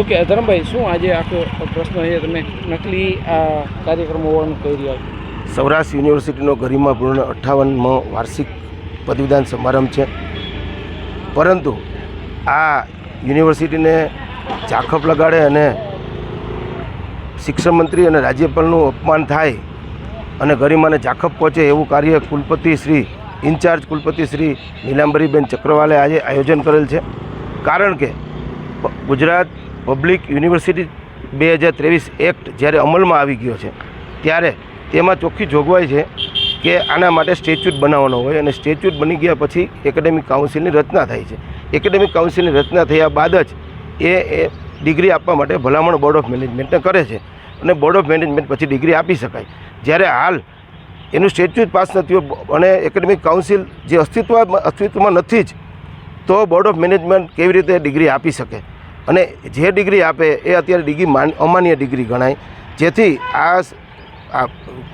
Okay, ધરમભાઈ, શું આજે આખો પ્રશ્ન છે તમે નકલી આ કાર્યક્રમો હોવાનું કહી રહ્યા છો? સૌરાષ્ટ્ર યુનિવર્સિટીનો ગરિમાપૂર્ણ અઠ્ઠાવનમો વાર્ષિક પદવીદાન સમારંભ છે. પરંતુ આ યુનિવર્સિટીને ચાખપ લગાડે અને શિક્ષણ મંત્રી અને રાજ્યપાલનું અપમાન થાય અને ગરિમાને ચાખપ પહોંચે એવું કાર્ય કુલપતિ શ્રી, ઇન્ચાર્જ કુલપતિ શ્રી નીલાંબરીબેન ચક્રવાલે આજે આયોજન કરેલ છે. કારણ કે ગુજરાત પબ્લિક યુનિવર્સિટી બે હજાર ત્રેવીસ એક્ટ જ્યારે અમલમાં આવી ગયો છે, ત્યારે તેમાં ચોખ્ખી જોગવાઈ છે કે આના માટે સ્ટેચ્યુટ બનાવવાનો હોય અને સ્ટેચ્યુટ બની ગયા પછી એકેડેમિક કાઉન્સિલની રચના થાય છે. એકેડેમિક કાઉન્સિલની રચના થયા બાદ જ એ એ ડિગ્રી આપવા માટે ભલામણ બોર્ડ ઓફ મેનેજમેન્ટને કરે છે અને બોર્ડ ઓફ મેનેજમેન્ટ પછી ડિગ્રી આપી શકાય. જ્યારે હાલ એનું સ્ટેચ્યુટ પાસ નથી અને એકેડેમિક કાઉન્સિલ જે અસ્તિત્વ અસ્તિત્વમાં નથી જ, તો બોર્ડ ઓફ મેનેજમેન્ટ કેવી રીતે ડિગ્રી આપી શકે? અને જે ડિગ્રી આપે એ અત્યારે ડિગ્રી માન, અમાન્ય ડિગ્રી ગણાય. જેથી આ આ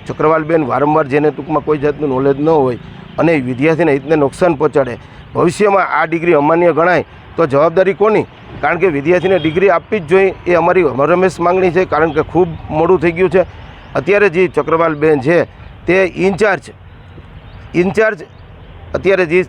ચક્રવાલબેન વારંવાર જેને ટૂંકમાં કોઈ જાતનું નોલેજ ન હોય અને વિદ્યાર્થીને હિતને નુકસાન પહોંચાડે, ભવિષ્યમાં આ ડિગ્રી અમાન્ય ગણાય, તો જવાબદારી કોની? કારણ કે વિદ્યાર્થીને ડિગ્રી આપવી જ જોઈએ, એ અમારી હરમેશ માંગણી છે, કારણ કે ખૂબ મોડું થઈ ગયું છે. અત્યારે જે ચક્રવાલબેન છે, તે ઇન્ચાર્જ ઇન્ચાર્જ અત્યારે જે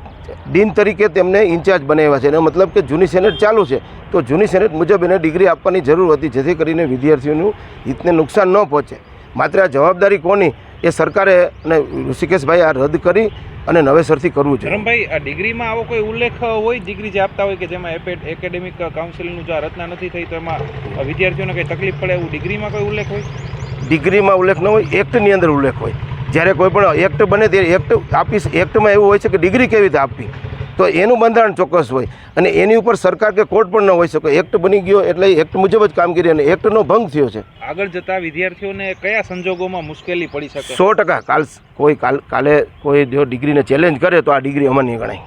ડીન તરીકે તેમને ઇન્ચાર્જ બનાવ્યા છે. એનો મતલબ કે જૂની સેનેટ ચાલુ છે. તો જૂની સેનેટ મુજબ એને ડિગ્રી આપવાની જરૂર હતી જેથી કરીને વિદ્યાર્થીઓનું હિતને નુકસાન ન પહોંચે. માત્ર આ જવાબદારી કોની? એ સરકારે અને ઋષિકેશભાઈ આ રદ કરી અને નવેસરથી કરવું છે. ધરમભાઈ આ ડિગ્રીમાં આવો કોઈ ઉલ્લેખ હોય ડિગ્રી જે આપતા હોય કે જેમાં એપેડ એકેડેમિક કાઉન્સિલનું જો આ રચના નથી થઈ તો એમાં વિદ્યાર્થીઓને કંઈ તકલીફ પડે એવું ડિગ્રીમાં કોઈ ઉલ્લેખ હોય? ડિગ્રીમાં ઉલ્લેખ ન હોય એક્ટની અંદર ઉલ્લેખ હોય. જ્યારે કોઈ પણ એક્ટ બને ત્યારે એક્ટ આપી એક્ટમાં એવું હોય છે કે ડિગ્રી કેવી રીતે આપવી? તો એનું બંધારણ ચોક્કસ હોય. અને એની ઉપર સરકાર કે કોર્ટ પણ ન હોઈ શકે. એક્ટ બની ગયો એટલે એક્ટ મુજબ જ કામગીરી અને એક્ટનો ભંગ થયો છે. આગળ જતા વિદ્યાર્થીઓને કયા સંજોગોમાં મુશ્કેલી પડી શકે? સો ટકા કાલ કોઈ કાલ કાલે કોઈ જો ડિગ્રીને ચેલેન્જ કરે તો આ ડિગ્રી અમાન્ય ગણાય.